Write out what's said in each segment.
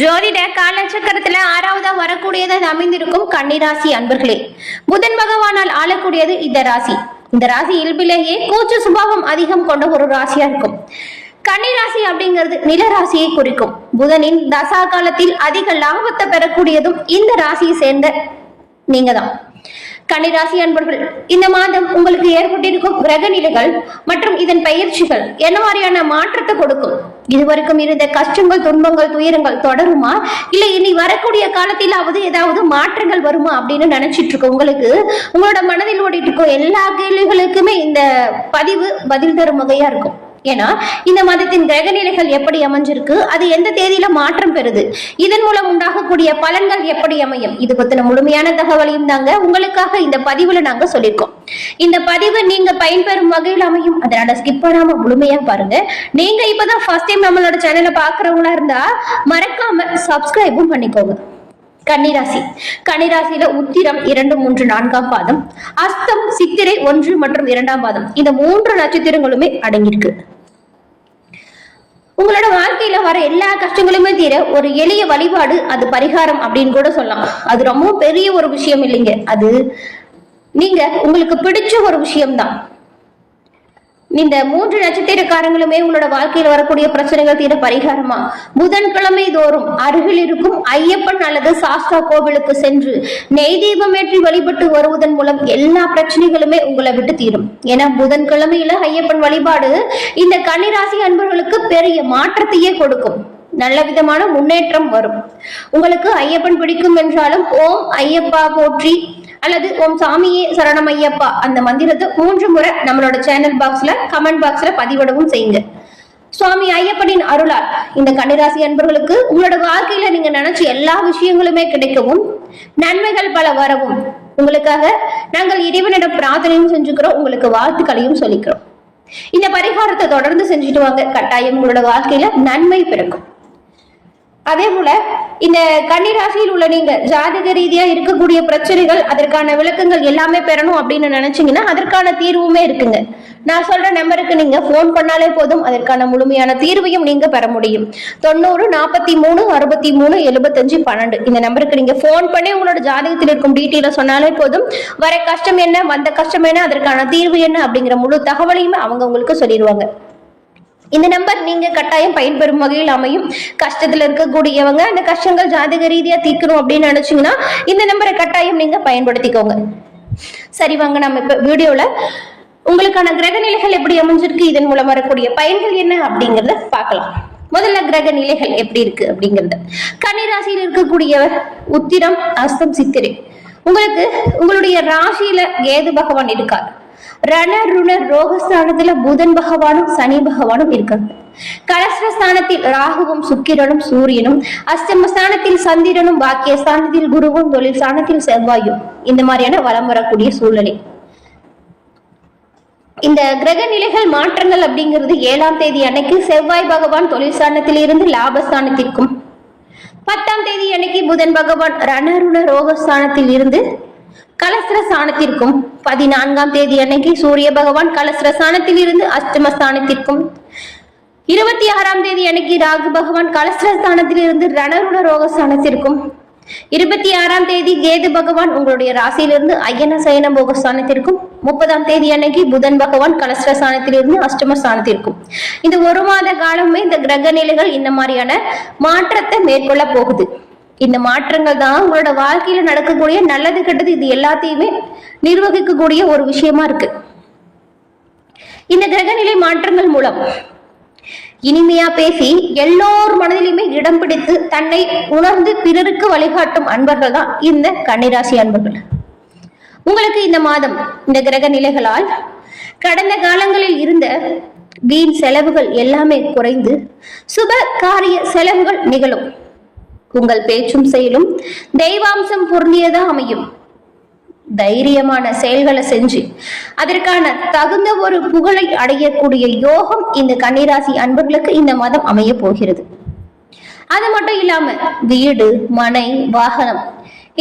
ஜோதிட காலச்சக்கரத்துல ஆறாவதா வரக்கூடியது அமைந்திருக்கும் கன்னிராசி அன்பர்களே. புதன் பகவானால் ஆளக்கூடியது இந்த ராசி. இந்த ராசி இயல்பிலேயே கூச்ச சுபாவம் அதிகம் கொண்ட ஒரு ராசியா இருக்கும். கன்னிராசி அப்படிங்கிறது நில ராசியை குறிக்கும். புதனின் தசா காலத்தில் அதிக லாபத்தை பெறக்கூடியதும் இந்த ராசியை சேர்ந்த நீங்க தான் கன்னிராசி அன்பர்கள் இந்த மாதம் உங்களுக்கு ஏற்பட்டிருக்கும் கிரக நிலைகள் மற்றும் இதன் பயிற்சிகள் என்ன மாதிரியான மாற்றத்தை கொடுக்கும்? இதுவரைக்கும் இருந்த கஷ்டங்கள் துன்பங்கள் துயரங்கள் தொடருமா? இல்ல இனி வரக்கூடிய காலத்திலாவது ஏதாவது மாற்றங்கள் வருமா அப்படின்னு நினைச்சிட்டு இருக்கோம். உங்களுக்கு உங்களோட மனதில் ஓடிட்டு இருக்கும். எல்லா கேள்விகளுக்குமே இந்த பதிவு பதில் தரும் வகையா இருக்கும். ஏன்னா இந்த மாதத்தின் கிரக நிலைகள் எப்படி அமைஞ்சிருக்கு அது எந்த தேதியில மாற்றம் பெறுது இதன் மூலம் உண்டாகக்கூடிய பலன்கள் எப்படி அமையும் இது பத்தின முழுமையான தகவலையும் தாங்க உங்களுக்காக இந்த பதிவுல நாங்க சொல்லியிருக்கோம் இந்த பதிவு நீங்க பயன்பெறும் வகையில் அமையும் அதனால ஸ்கிப் பண்ணாம முழுமையா பாருங்க. நீங்க இப்பதான் ஃபர்ஸ்ட் டைம் நம்மளோட சேனலை பாக்குறவங்களா இருந்தா மறக்காம சப்ஸ்கிரைபும் பண்ணிக்கோங்க. கன்னிராசி. கன்னிராசியில உத்திரம் இரண்டு மூன்று நான்காம் பாதம். அஸ்தம் சித்திரை ஒன்று மற்றும் இரண்டாம் பாதம். இந்த மூன்று நட்சத்திரங்களுமே அடங்கியிருக்கு. உங்களோட வாழ்க்கையில வர எல்லா கஷ்டங்களுமே தீர ஒரு எளிய வழிபாடு அது பரிகாரம் அப்படின்னு கூட சொல்லலாம். அது ரொம்ப பெரிய ஒரு விஷயம் இல்லைங்க. அது நீங்க உங்களுக்கு பிடிச்ச ஒரு விஷயம்தான். இந்த மூன்று நட்சத்திரக்காரங்களுமே உங்களோட வாழ்க்கையில் வரக்கூடிய பிரச்சனைகள் தீர பரிகாரமா? புதன்கிழமை தோறும் அருகில் இருக்கும் ஐயப்பன் அல்லது சாஸ்தா கோவிலுக்கு சென்று நெய் தீபமேற்றி வழிபட்டு வருவதன் மூலம் எல்லா பிரச்சனைகளுமே உங்களை விட்டு தீரும். ஏன்னா புதன்கிழமையில ஐயப்பன் வழிபாடு இந்த கன்னிராசி அன்பர்களுக்கு பெரிய மாற்றத்தையே கொடுக்கும். நல்ல விதமான முன்னேற்றம் வரும். உங்களுக்கு ஐயப்பன் பிடிக்கும் என்றாலும் ஓம் ஐயப்பா போற்றி. அல்லது ஓம் சாமியே சரணம் ஐயப்பா அந்த மந்திரத்தை மூன்று முறை நம்மளோட சேனல் பாக்ஸ்ல கமெண்ட் பாக்ஸ்ல பதிவிடவும் செய்யுங்க. சுவாமி ஐயப்பனின் அருளால் இந்த கன்னிராசி அன்பர்களுக்கு உங்களோட வாழ்க்கையில நீங்க நினைச்ச எல்லா விஷயங்களுமே கிடைக்கவும் நன்மைகள் பல வரவும். உங்களுக்காக நாங்கள் இறைவனிடம் பிரார்த்தனையும் செஞ்சுக்கிறோம் உங்களுக்கு வாழ்த்துக்களையும் சொல்லிக்கிறோம். இந்த பரிகாரத்தை தொடர்ந்து செஞ்சுட்டு வாங்க. கட்டாயம் உங்களோட வாழ்க்கையில நன்மை பிறக்கும். அதே போல இந்த கன்னிராசியில் உள்ள நீங்க ஜாதக ரீதியா இருக்கக்கூடிய பிரச்சனைகள் அதற்கான விளக்கங்கள் எல்லாமே பெறணும் அப்படின்னு நினைச்சீங்கன்னா அதற்கான தீர்வுமே இருக்குங்க. நான் சொல்ற நம்பருக்கு நீங்க போன் பண்ணாலே போதும். அதற்கான முழுமையான தீர்வையும் நீங்க பெற முடியும். தொண்ணூறு நாற்பத்தி மூணு அறுபத்தி மூணு எழுபத்தஞ்சு பன்னெண்டு. இந்த நம்பருக்கு நீங்க போன் பண்ணி உங்களோட ஜாதகத்தில் இருக்கும் டீட்டெயில சொன்னாலே போதும். வர கஷ்டம் என்ன வந்த கஷ்டம் என்ன அதற்கான தீர்வு என்ன அப்படிங்கிற முழு தகவலையுமே அவங்க உங்களுக்கு சொல்லிடுவாங்க. இந்த நம்பர் நீங்க கட்டாயம் பயன்பெறும் வகையில் அமையும். கஷ்டத்துல இருக்கக்கூடியவங்க அந்த கஷ்டங்கள் ஜாதக ரீதியா தீர்க்கணும் அப்படின்னு நினைச்சீங்கன்னா இந்த நம்பரை கட்டாயம் நீங்க பயன்படுத்திக்கோங்க. சரி வாங்க நம்ம இப்ப வீடியோல உங்களுக்கான கிரக நிலைகள் எப்படி அமைஞ்சிருக்கு? இதன் மூலம் வரக்கூடிய பயன்கள் என்ன அப்படிங்கறத பார்க்கலாம். முதல்ல கிரக நிலைகள் எப்படி இருக்கு அப்படிங்கறது. கன்னிராசியில் இருக்கக்கூடியவர் உத்திரம் அஸ்தம் சித்திரை. உங்களுக்கு உங்களுடைய ராசியில கேது பகவான் இருக்கார். ரண ருண ரோகஸ்தானத்துல புதன் பகவானும் சனி பகவானும் இருக்காங்க. கலஸ்ரஸ்தானத்தில் ராகுவும் சுக்கிரனும் சூரியனும் அஷ்டமஸ்தானத்தில் சந்திரனும் பாக்கியஸ்தானத்தில் குருவும் தொழில் ஸ்தானத்தில் செவ்வாயும் இந்த மாதிரியான வலம் வரக்கூடிய சூழ்நிலை. இந்த கிரக நிலைகள் மாற்றங்கள் அப்படிங்கிறது ஏழாம் தேதி அன்னைக்கு செவ்வாய் பகவான் தொழில் இருந்து லாபஸ்தானத்திற்கும் பத்தாம் தேதி அன்னைக்கு புதன் பகவான் ரணருண ரோகஸ்தானத்தில் இருந்து கலசர ஸ்தானத்திற்கும் பதினான்காம் தேதி அன்னைக்கு சூரிய பகவான் கலஸ்திர இருந்து அஷ்டமஸ்தானத்திற்கும் இருபத்தி ஆறாம் தேதி அன்னைக்கு ராகு பகவான் கலஸ்ரஸ்தானத்தில் இருந்து ரணருட ரோகஸ்தானத்திற்கும் இருபத்தி ஆறாம் தேதி கேது பகவான் உங்களுடைய ராசியிலிருந்து ஐயன சயன போகஸ்தானத்திற்கும் முப்பதாம் தேதி அன்னைக்கு புதன் பகவான் கலஸ்திர அஷ்டமஸ்தானத்திற்கும். இந்த ஒரு மாத காலமே இந்த கிரக நிலைகள் இந்த மாதிரியான மாற்றத்தை மேற்கொள்ள போகுது. இந்த மாற்றங்கள் தான் உங்களோட வாழ்க்கையில நடக்கக்கூடிய நல்லது கெட்டது இது எல்லாத்தையுமே நிர்வகிக்கக்கூடிய ஒரு விஷயமா இருக்கு. இந்த கிரகநிலை மாற்றங்கள் மூலம் இனிமையா பேசி எல்லோர் மனதிலுமே இடம் பிடித்து தன்னை உணர்ந்து பிறருக்கு வழிகாட்டும் அன்பர்கள் தான் இந்த கன்னிராசி அன்பர்கள். உங்களுக்கு இந்த மாதம் இந்த கிரக நிலைகளால் கடந்த காலங்களில் இருந்த வீண் செலவுகள் எல்லாமே குறைந்து சுப காரிய செலவுகள் நிகழும். உங்கள் பேச்சும் செயலும் தெய்வாம்சம் பொருந்தியதா அமையும். தைரியமான செயல்களை செஞ்சு அதற்கான தகுந்த ஒரு புகழை அடையக்கூடிய யோகம் இந்த கன்னிராசி அன்பர்களுக்கு இந்த மாதம் அமைய போகிறது. அது மட்டும் இல்லாம வீடு மனை வாகனம்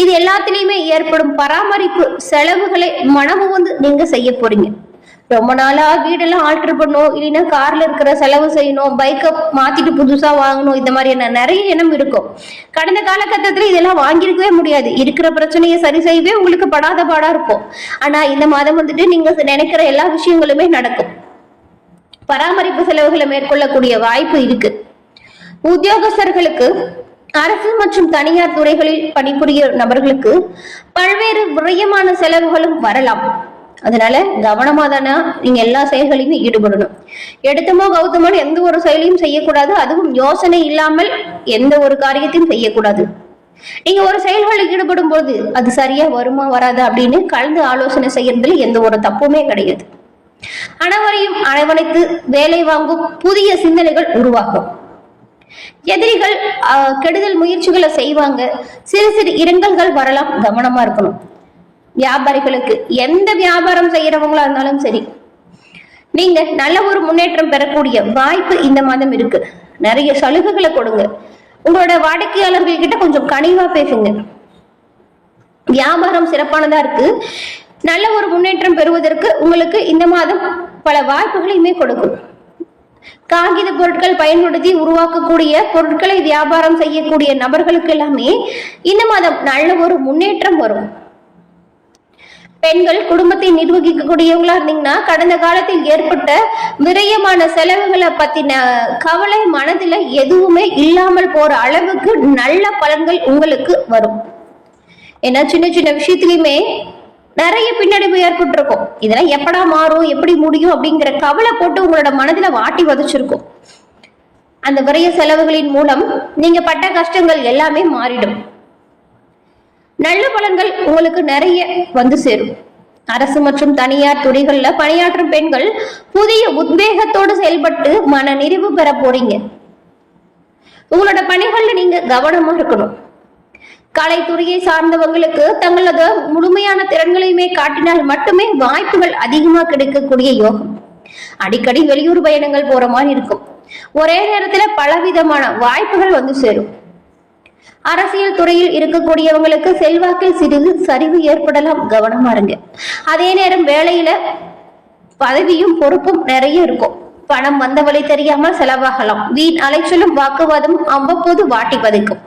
இது எல்லாத்திலையுமே ஏற்படும் பராமரிப்பு செலவுகளை மனமு வந்து நீங்க செய்ய போறீங்க. ரொம்ப நாளா வீடெல்லாம் ஆல்டர் பண்ணணும் இல்லைன்னா கார்ல இருக்கிற செலவு செய்யணும். பைக்கை மாத்திட்டு புதுசா வாங்கணும். இந்த மாதிரியான நிறைய எண்ணம் இருக்கும். கடந்த காலகட்டத்துல இதெல்லாம் வாங்கியிருக்கவே முடியாது. இருக்கிற பிரச்சனையை சரி செய்யவே உங்களுக்கு படாத பாடா இருக்கும். ஆனா இந்த மாதம் வந்துட்டு நீங்க நினைக்கிற எல்லா விஷயங்களுமே நடக்கும். பராமரிப்பு செலவுகளை மேற்கொள்ளக்கூடிய வாய்ப்பு இருக்கு. உத்தியோகஸ்தர்களுக்கு அரசு மற்றும் தனியார் துறைகளில் பணிபுரிய நபர்களுக்கு பல்வேறு விரயமான செலவுகளும் வரலாம். அதனால கவனமா தானே நீங்க எல்லா செயல்களையும் ஈடுபடணும். எடுத்தமோ கௌதமோ எந்த ஒரு செயலையும் செய்யக்கூடாது. அதுவும் யோசனை இல்லாமல் எந்த ஒரு காரியத்தையும் செய்யக்கூடாது. நீங்க ஒரு செயல்களில் ஈடுபடும் போது அது சரியா வருமா வராதா அப்படின்னு கலந்து ஆலோசனை செய்யறதுல எந்த ஒரு தப்புமே கிடையாது. அனைவரையும் அரவணைத்து வேலை வாங்கும் புதிய சிந்தனைகள் உருவாகும். எதிரிகள் ஆஹ், கெடுதல் முயற்சிகளை செய்வாங்க. சிறு சிறு இரங்கல்கள் வரலாம். கவனமா இருக்கணும். வியாபாரிகளுக்கு எந்த வியாபாரம் செய்யறவங்களா இருந்தாலும் சரி நீங்க நல்ல ஒரு முன்னேற்றம் பெறக்கூடிய வாய்ப்பு இந்த மாதம் இருக்கு. நிறைய சலுகைகளை கொடுங்க. உங்களோட வாடிக்கையாளர்கள் கிட்ட கொஞ்சம் கனிவா பேசுங்க. வியாபாரம் சிறப்பானதா இருக்கு. நல்ல ஒரு முன்னேற்றம் பெறுவதற்கு உங்களுக்கு இந்த மாதம் பல வாய்ப்புகளையுமே கொடுக்கும். காகித பொருட்கள் பயன்படுத்தி உருவாக்கக்கூடிய பொருட்களை வியாபாரம் செய்யக்கூடிய நபர்களுக்கு எல்லாமே இந்த மாதம் நல்ல ஒரு முன்னேற்றம் வரும். பெண்கள் குடும்பத்தை நிர்வகிக்கக்கூடியவங்களா இருந்தீங்கன்னா கடந்த காலத்தில் ஏற்பட்ட விரயமான செலவுகளை பத்தின கவலை மனதுல எதுவுமே இல்லாமல் போற அளவுக்கு நல்ல பலன்கள் உங்களுக்கு வரும். ஏன்னா சின்ன சின்ன விஷயத்துலயுமே நிறைய பின்னடைவு ஏற்பட்டிருக்கும். இதெல்லாம் எப்படா மாறும் எப்படி முடியும் அப்படிங்கிற கவலை போட்டு உங்களோட மனதில் வாட்டி வதச்சிருக்கும். அந்த விரைய செலவுகளின் மூலம் நீங்க பட்ட கஷ்டங்கள் எல்லாமே மாறிடும். நல்ல பலன்கள் உங்களுக்கு நிறைய வந்து சேரும். அரசு மற்றும் தனியார் துறைகள்ல பணியாற்றும் பெண்கள் புதிய உத்வேகத்தோடு செயல்பட்டு மன நிறைவு பெற போறீங்க. உங்களோட பணிகள்ல நீங்க கவனமா இருக்கணும். கலைத்துறையை சார்ந்தவங்களுக்கு தங்களது முழுமையான திறன்களையுமே காட்டினால் மட்டுமே வாய்ப்புகள் அதிகமா கிடைக்கக்கூடிய யோகம். அடிக்கடி வெளியூர் பயணங்கள் போற மாதிரி இருக்கும். ஒரே நேரத்துல பலவிதமான வாய்ப்புகள் வந்து சேரும். அரசியல் துறையில் இருக்கக்கூடியவங்களுக்கு செல்வாக்கில் சிறிது சரிவு ஏற்படலாம். கவனமா இருங்க அதே நேரம் வேலையில பதவியும் பொறுப்பும் நிறைய இருக்கும். பணம் வந்த வழி தெரியாமல் செலவாகலாம். வீண் அலைச்சலும் வாக்குவாதம் அவ்வப்போது வாட்டி பதைக்கும்.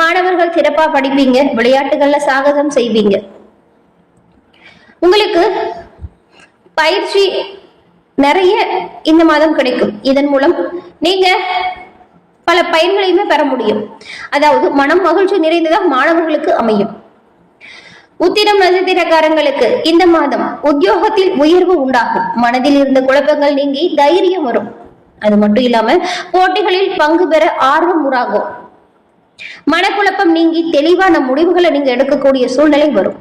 மாணவர்கள் சிறப்பா படிப்பீங்க. விளையாட்டுகள்ல சாகசம் செய்வீங்க. உங்களுக்கு பயிற்சி நிறைய இந்த மாதம் கிடைக்கும். இதன் மூலம் நீங்க பல பயன்களையுமே பெற முடியும். அதாவது மனம் மகிழ்ச்சி நிறைந்ததாக மாணவர்களுக்கு அமையும். உத்திரம் நட்சத்திரக்காரங்களுக்கு இந்த மாதம் உத்தியோகத்தில் உயர்வு உண்டாகும். மனதில் இருந்த குழப்பங்கள் நீங்கி தைரியம் வரும். அது மட்டும் இல்லாம போட்டிகளில் பங்கு பெற ஆர்வம் உண்டாகும். மனக்குழப்பம் நீங்கி தெளிவான முடிவுகளை நீங்க எடுக்கக்கூடிய சூழ்நிலை வரும்.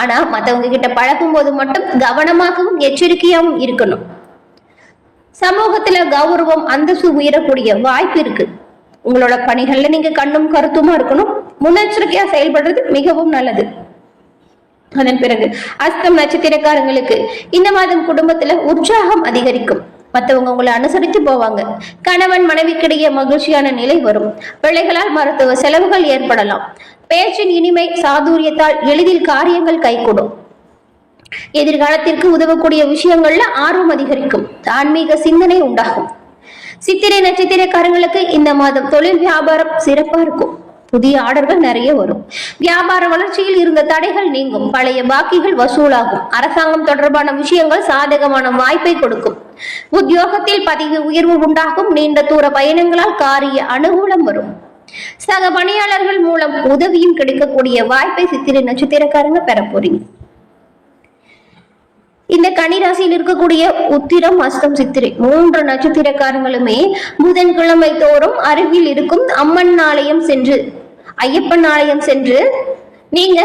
ஆனா மத்தவங்க கிட்ட பழகும் போது மட்டும் கவனமாகவும் எச்சரிக்கையாகவும் இருக்கணும். சமூகத்துல கௌரவம் அந்தஸ்து உயரக்கூடிய வாய்ப்பு இருக்கு. உங்களோட பணிகள்ல நீங்க கண்ணும் கருத்துமா இருக்கணும். முன்னெச்சரிக்கையா செயல்படுறது மிகவும் நல்லது. அதன் பிறகு அஸ்தம் நட்சத்திரக்காரங்களுக்கு இந்த மாதம் குடும்பத்துல உற்சாகம் அதிகரிக்கும். மற்றவங்க உங்களை அனுசரித்து போவாங்க. கணவன் மனைவிக்கிடையே மகிழ்ச்சியான நிலை வரும். பிள்ளைகளால் மருத்துவ செலவுகள் ஏற்படலாம். பேச்சின் இனிமை சாதுரியத்தால் எளிதில் காரியங்கள் கைகூடும். எதிர்காலத்திற்கு உதவக்கூடிய விஷயங்கள்ல ஆர்வம் அதிகரிக்கும். ஆன்மீக சிந்தனை உண்டாகும். சித்திரை நட்சத்திரக்காரங்களுக்கு இந்த மாதம் தொழில் வியாபாரம் சிறப்பா இருக்கும். புதிய ஆர்டர்கள் நிறைய வரும். வியாபார வளர்ச்சியில் இருந்த தடைகள் நீங்கும். பழைய பாக்கிகள் வசூலாகும். அரசாங்கம் தொடர்பான விஷயங்கள் சாதகமான வாய்ப்பை கொடுக்கும். உத்தியோகத்தில் பதிவு உயர்வு உண்டாகும். நீண்ட தூர பயணங்களால் காரிய அனுகூலம் வரும். சக பணியாளர்கள் மூலம் உதவியும் கிடைக்கக்கூடிய வாய்ப்பை சித்திரை நட்சத்திரக்காரங்க பெற போறீங்க. இந்த கன்னிராசியில் இருக்கக்கூடிய உத்திரம் அஸ்தம் சித்திரை. மூன்று நட்சத்திரக்காரங்களுமே புதன்கிழமை தோறும் அருகில் இருக்கும் அம்மன் ஆலயம் சென்று ஐயப்பன் ஆலயம் சென்று நீங்க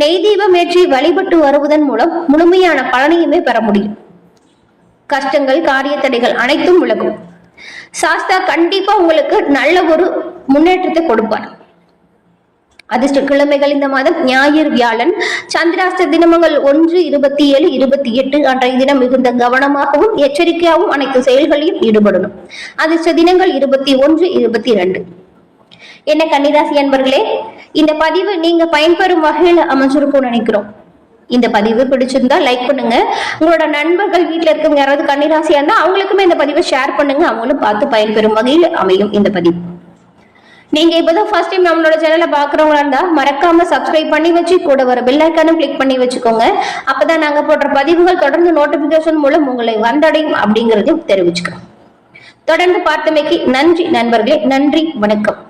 நெய் தீபம் ஏற்றி வழிபட்டு வருவதன் மூலம் முழுமையான பலனையுமே பெற முடியும். கஷ்டங்கள் காரிய தடைகள் அனைத்தும் விலகும். சாஸ்தா கண்டிப்பா உங்களுக்கு நல்ல ஒரு முன்னேற்றத்தை கொடுப்பார். அதிர்ஷ்ட கிழமைகள் இந்த மாதம். ஞாயிறு வியாழன். சந்திராஸ்த தினமங்கள் ஒன்று இருபத்தி ஏழு இருபத்தி எட்டு அன்றைய தினம் மிகுந்த கவனமாகவும் எச்சரிக்கையாகவும் அனைத்து செயல்களையும் ஈடுபடணும். அதிர்ஷ்ட தினங்கள் இருபத்தி ஒன்று இருபத்தி இரண்டு என்ன கன்னிராசி அன்பர்களே இந்த பதிவு நீங்க பயன்பெறும் வகையில அமைஞ்சிருக்கும்னு நினைக்கிறோம். இந்த பதிவு பிடிச்சிருந்தா லைக் பண்ணுங்க. உங்களோட நண்பர்கள் வீட்டில் இருக்கவங்க யாராவது கன்னிராசியா இருந்தா அவங்களுக்குமே இந்த பதிவை ஷேர் பண்ணுங்க. அவங்களும் பார்த்து பயன்பெறும் வகையில் அமையும் இந்த பதிவு. நீங்க இப்பதான் ஃபர்ஸ்ட் டைம் நம்மளோட சேனலை பாக்குறவங்களா இருந்தா மறக்காம சப்ஸ்கிரைப் பண்ணி வச்சு கூட வர பெல் ஐக்கானும் கிளிக் பண்ணி வச்சுக்கோங்க. அப்பதான் நாங்க போடுற பதிவுகள் தொடர்ந்து நோட்டிபிகேஷன் மூலம் உங்களை வந்தடையும் அப்படிங்கறதையும் தெரிவிச்சுக்கிறோம். தொடர்ந்து பார்த்தமைக்கு நன்றி நண்பர்களே. நன்றி. வணக்கம்.